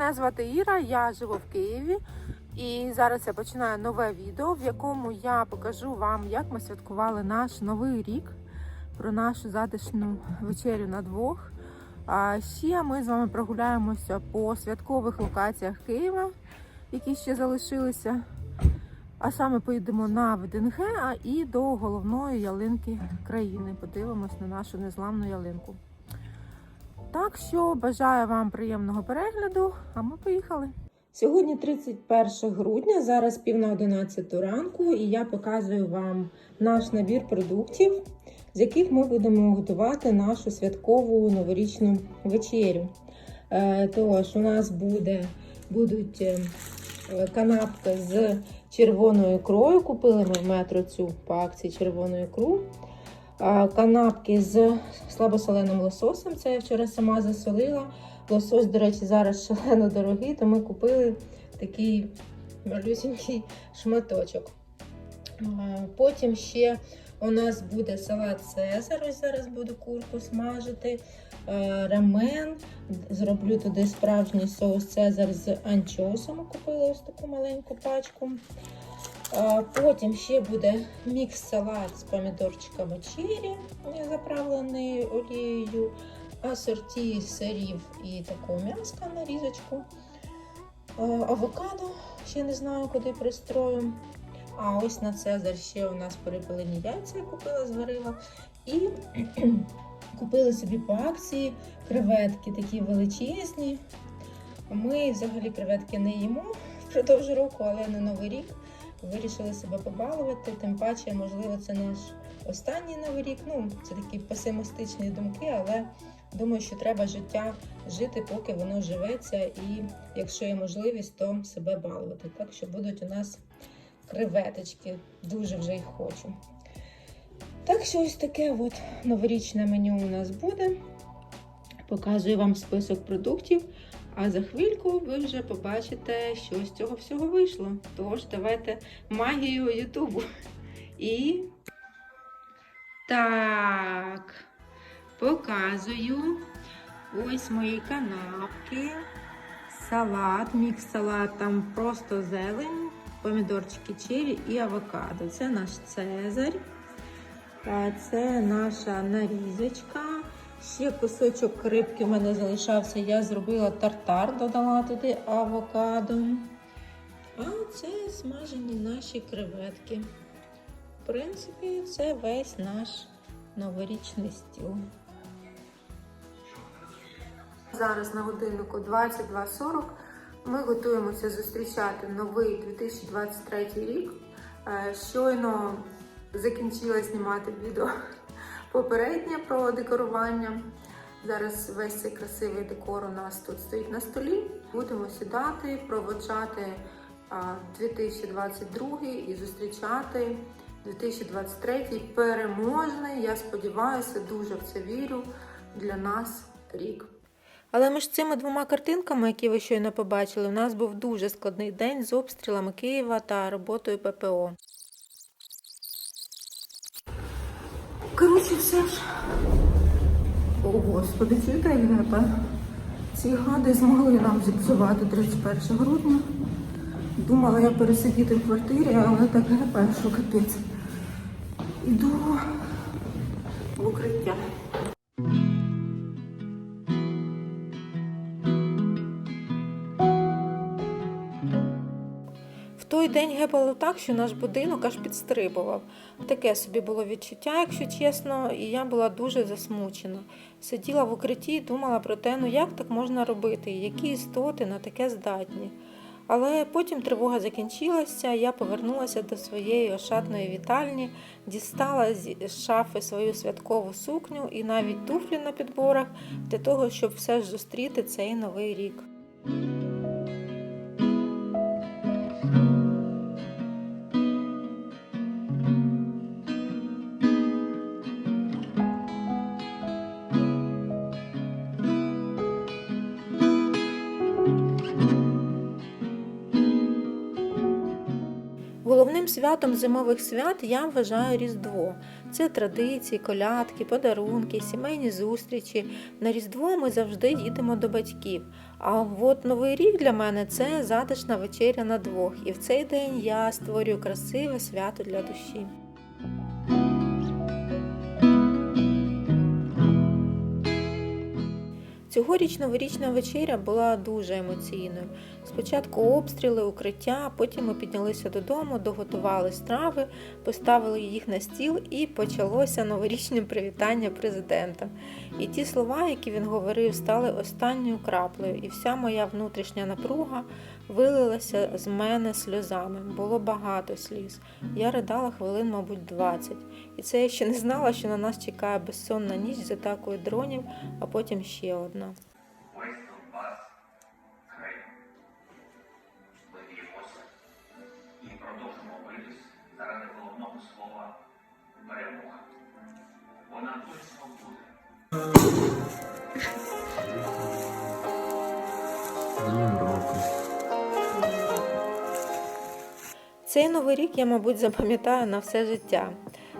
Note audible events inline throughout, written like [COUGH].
мене звати Іра, я живу в Києві. І зараз я починаю нове відео, в якому я покажу вам, як ми святкували наш новий рік, про нашу затишну вечерю на двох. А ще ми з вами прогуляємося по святкових локаціях Києва, які ще залишилися. А саме поїдемо на ВДНГ і до головної ялинки країни. Подивимось на нашу незламну ялинку. Так що бажаю вам приємного перегляду, а ми поїхали. Сьогодні 31 грудня, зараз пів на 11 ранку, і я показую вам наш набір продуктів, з яких ми будемо готувати нашу святкову новорічну вечерю. Е, Тож, у нас буде, будуть е, канапки з червоною ікрою. Купили ми в метро цю по акції червону ікру. Канапки з слабосоленим лососем. Це я вчора сама засолила. Лосось, до речі, зараз шалено дорогий, то ми купили такий малюсенький шматочок. Потім ще у нас буде салат Цезар. Ось зараз буду курку смажити. Рамен. Зроблю туди справжній соус Цезар з анчоусом. Купила ось таку маленьку пачку. Потім ще буде мікс-салат з помідорчиками чері, заправлений олією, асорті сирів і такого м'яска на різочку. Авокадо, ще не знаю, куди пристрою. А ось на Цезар ще у нас перепилені яйця я купила, зварила. І [CLEARS THROAT] купили собі по акції креветки такі величезні. Ми взагалі креветки не їмо впродовж року, але на Новий рік вирішили себе побалувати. Тим паче, можливо, це наш останній новий рік. Ну, це такі песимістичні думки, але думаю, що треба життя жити, поки воно живеться, і якщо є можливість, то себе балувати. Так що будуть у нас креветочки, дуже вже їх хочу. Так що ось таке от новорічне меню у нас буде. Показую вам список продуктів. А за хвильку ви вже побачите, що з цього всього вийшло. Тож, давайте магію Ютубу. І так, показую ось мої канапки, салат, мікс салат, там просто зелень, помідорчики чері і авокадо. Це наш Цезарь. Це наша нарізочка. Ще кусочок рибки в мене залишався. Я зробила тартар, додала туди авокадо. А це смажені наші креветки. В принципі, це весь наш новорічний стіл. Зараз на годиннику 22.40 ми готуємося зустрічати новий 2023 рік. Е, Щойно закінчила знімати відео попереднє про декорування. Зараз весь цей красивий декор у нас тут стоїть на столі. Будемо сідати, проводжати а, 2022 і зустрічати 2023 переможний. Я сподіваюся, дуже в це вірю для нас рік. Але між цими двома картинками, які ви щойно побачили, у нас був дуже складний день з обстрілами Києва та роботою ППО. Коротше, все ж. О, господи, чуєте, гепа? Ці гади змогли нам зіпсувати 31 грудня. Думала я пересидіти в квартирі, але так гепа, що капець. Іду в укриття. День гепало так, що наш будинок аж підстрибував. Таке собі було відчуття, якщо чесно, і я була дуже засмучена. Сиділа в укритті і думала про те, ну як так можна робити, які істоти на таке здатні. Але потім тривога закінчилася, я повернулася до своєї ошатної вітальні, дістала з шафи свою святкову сукню і навіть туфлі на підборах для того, щоб все ж зустріти цей новий рік. Святом зимових свят я вважаю Різдво. Це традиції, колядки, подарунки, сімейні зустрічі. На Різдво ми завжди їдемо до батьків. А от Новий рік для мене це затишна вечеря на двох. І в цей день я створюю красиве свято для душі. Цьогоріч новорічна вечеря була дуже емоційною. Спочатку обстріли, укриття, потім ми піднялися додому, доготували страви, поставили їх на стіл і почалося новорічне привітання президента. І ті слова, які він говорив, стали останньою краплею, і вся моя внутрішня напруга вилилася з мене сльозами. Було багато сліз. Я ридала хвилин, мабуть, 20. І це я ще не знала, що на нас чекає безсонна ніч з атакою дронів, а потім ще одна. Продовжимо заради головного слова перемога. Вона точно буде. Цей новий рік я, мабуть, запам'ятаю на все життя.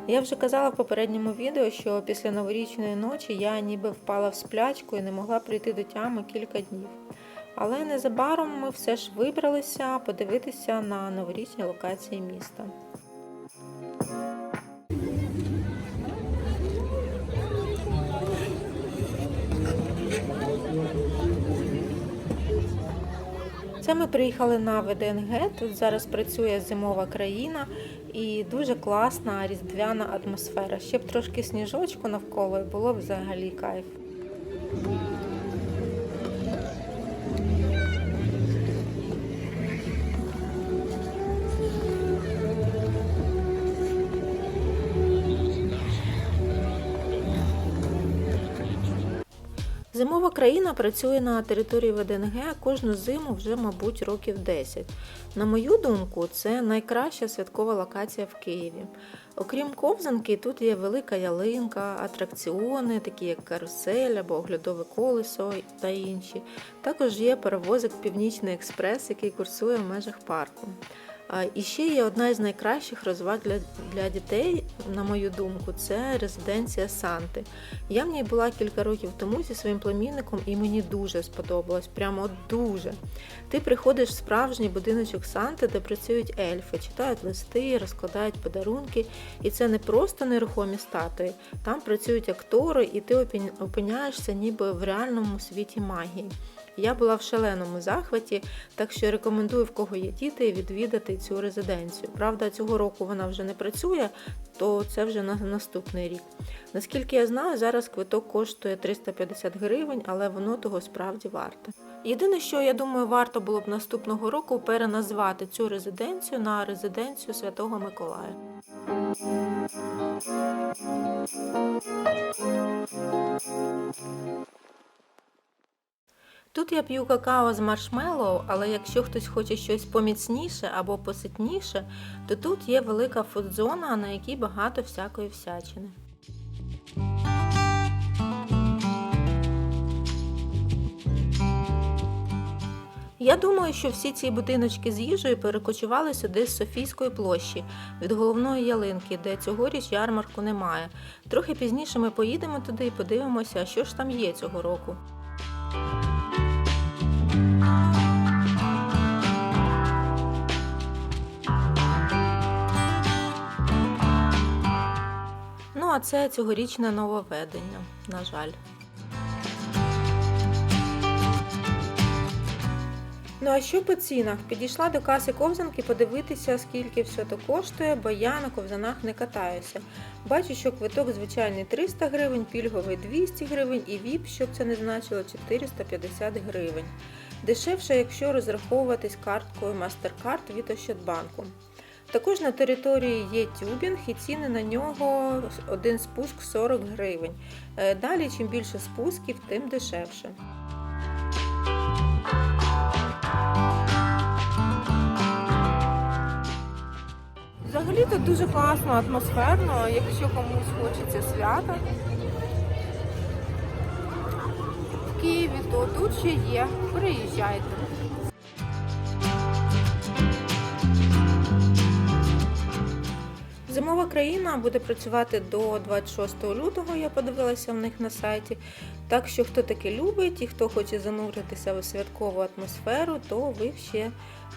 Я вже казала в попередньому відео, що після новорічної ночі я ніби впала в сплячку і не могла прийти до тями кілька днів. Але незабаром ми все ж вибралися подивитися на новорічні локації міста. Це ми приїхали на ВДНГ. Тут зараз працює зимова країна і дуже класна різдвяна атмосфера. Ще б трошки сніжочку навколо і було б взагалі кайф. Зимова країна працює на території ВДНГ кожну зиму вже, мабуть, років 10. На мою думку, це найкраща святкова локація в Києві. Окрім ковзанки, тут є велика ялинка, атракціони, такі як карусель або оглядове колесо та інші. Також є перевозик Північний експрес, який курсує в межах парку. І ще є одна із найкращих розваг для, для дітей, на мою думку, це резиденція Санти. Я в ній була кілька років тому зі своїм племінником, і мені дуже сподобалось, прямо дуже. Ти приходиш в справжній будиночок Санти, де працюють ельфи, читають листи, розкладають подарунки. І це не просто нерухомі статуї. Там працюють актори, і ти опиняєшся ніби в реальному світі магії. Я була в шаленому захваті, так що рекомендую, в кого є діти, відвідати цю резиденцію. Правда, цього року вона вже не працює, то це вже на наступний рік. Наскільки я знаю, зараз квиток коштує 350 гривень, але воно того справді варте. Єдине, що я думаю, варто було б наступного року переназвати цю резиденцію на резиденцію Святого Миколая. Тут я п'ю какао з маршмеллоу, але якщо хтось хоче щось поміцніше або поситніше, то тут є велика фудзона, на якій багато всякої всячини. Я думаю, що всі ці будиночки з їжею перекочували сюди з Софійської площі від головної ялинки, де цьогоріч ярмарку немає. Трохи пізніше ми поїдемо туди і подивимося, що ж там є цього року. А це цьогорічне нововведення, на жаль. Ну а що по цінах? Підійшла до каси ковзанки подивитися, скільки все то коштує, бо я на ковзанах не катаюся. Бачу, що квиток звичайний 300 гривень, пільговий 200 гривень і ВІП, щоб це не значило, 450 гривень. Дешевше, якщо розраховуватись карткою MasterCard від Ощадбанку. Також на території є тюбінг і ціни на нього один спуск 40 гривень. Е, Далі, чим більше спусків, тим дешевше. Взагалі тут дуже класно, атмосферно, якщо комусь хочеться свята. В Києві, то тут ще є. Приїжджайте. Зимова країна буде працювати до 26 лютого, я подивилася в них на сайті. Так що, хто таке любить і хто хоче зануритися у святкову атмосферу, то ви ще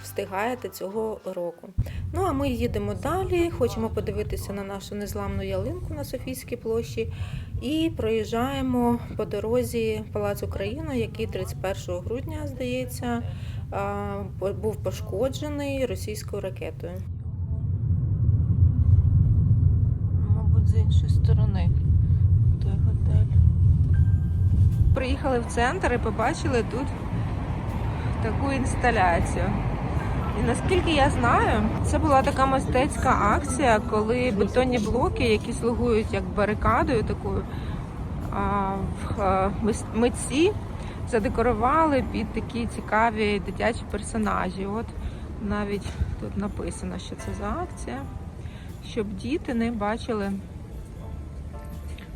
встигаєте цього року. Ну а ми їдемо далі. Хочемо подивитися на нашу незламну ялинку на Софійській площі і проїжджаємо по дорозі Палац Україна, який 31 грудня, здається, був пошкоджений російською ракетою. Мабуть, з іншої сторони той готель. Приїхали в центр і побачили тут таку інсталяцію. І наскільки я знаю, це була така мистецька акція, коли бетонні блоки, які слугують як барикадою такою, в митці задекорували під такі цікаві дитячі персонажі. От навіть тут написано, що це за акція, щоб діти не бачили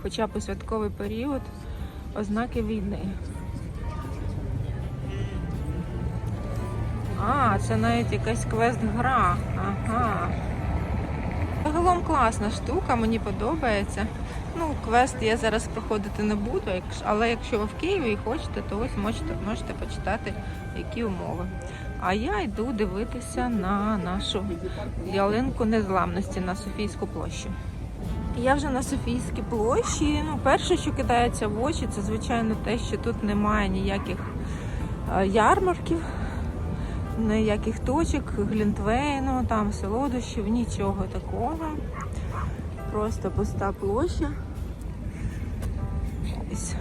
хоча б у святковий період ознаки війни. А, це навіть якась квест-гра. Ага. Загалом класна штука, мені подобається. Ну, квест я зараз проходити не буду, але якщо ви в Києві і хочете, то ось можете, можете почитати, які умови. А я йду дивитися на нашу ялинку незламності на Софійську площу. Я вже на Софійській площі. Ну, перше, що кидається в очі, це звичайно те, що тут немає ніяких е, ярмарків, ніяких точок, глінтвейну, там солодощів, нічого такого. Просто пуста площа. Ось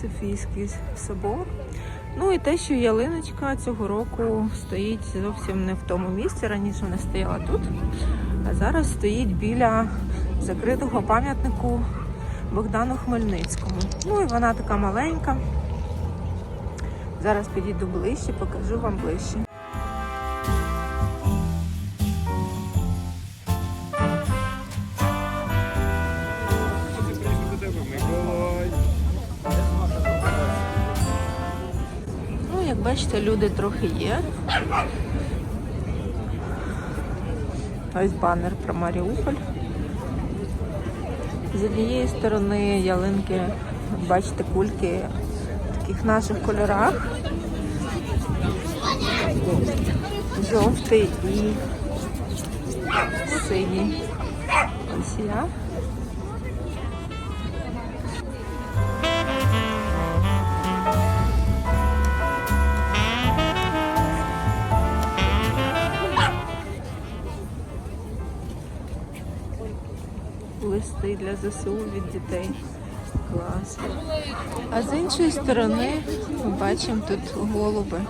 Софійський собор. Ну і те, що ялиночка цього року стоїть зовсім не в тому місці. Раніше вона стояла тут, а зараз стоїть біля закритого пам'ятнику Богдану Хмельницькому. Ну і вона така маленька. Зараз підійду ближче, покажу вам ближче. Ну, як бачите, люди трохи є. Ось банер про Маріуполь. З однієї сторони ялинки, бачите, кульки в таких наших кольорах. Жовтий і синій. Ось я. Листи для ЗСУ від дітей. Клас. А з іншої сторони ми бачимо тут голуби.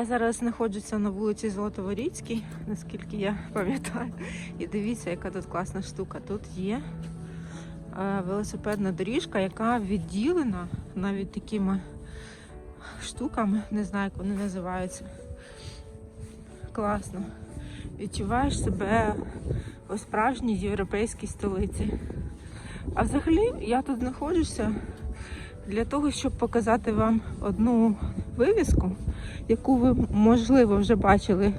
Я зараз знаходжуся на вулиці Золотоворіцькій, наскільки я пам'ятаю. І дивіться, яка тут класна штука. Тут є е, велосипедна доріжка, яка відділена навіть такими штуками, не знаю, як вони називаються. Класно. Відчуваєш себе у справжній європейській столиці. А взагалі я тут знаходжуся для того, щоб показати вам одну вивіску, яку ви, можливо, вже бачили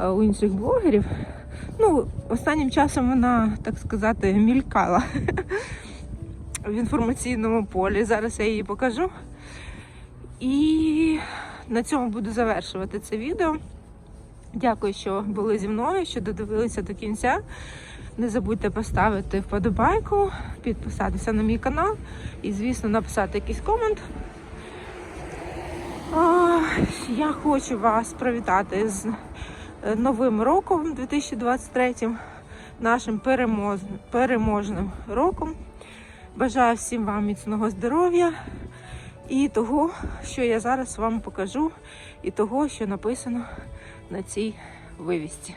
е, у інших блогерів. Ну, останнім часом вона, так сказати, мількала в інформаційному полі. Зараз я її покажу. І на цьому буду завершувати це відео. Дякую, що були зі мною, що додивилися до кінця. Не забудьте поставити вподобайку, підписатися на мій канал і, звісно, написати якийсь комент. Я хочу вас привітати з е, Новим роком 2023, нашим переможним роком. Бажаю всім вам міцного здоров'я і того, що я зараз вам покажу, і того, що написано на цій вивісці.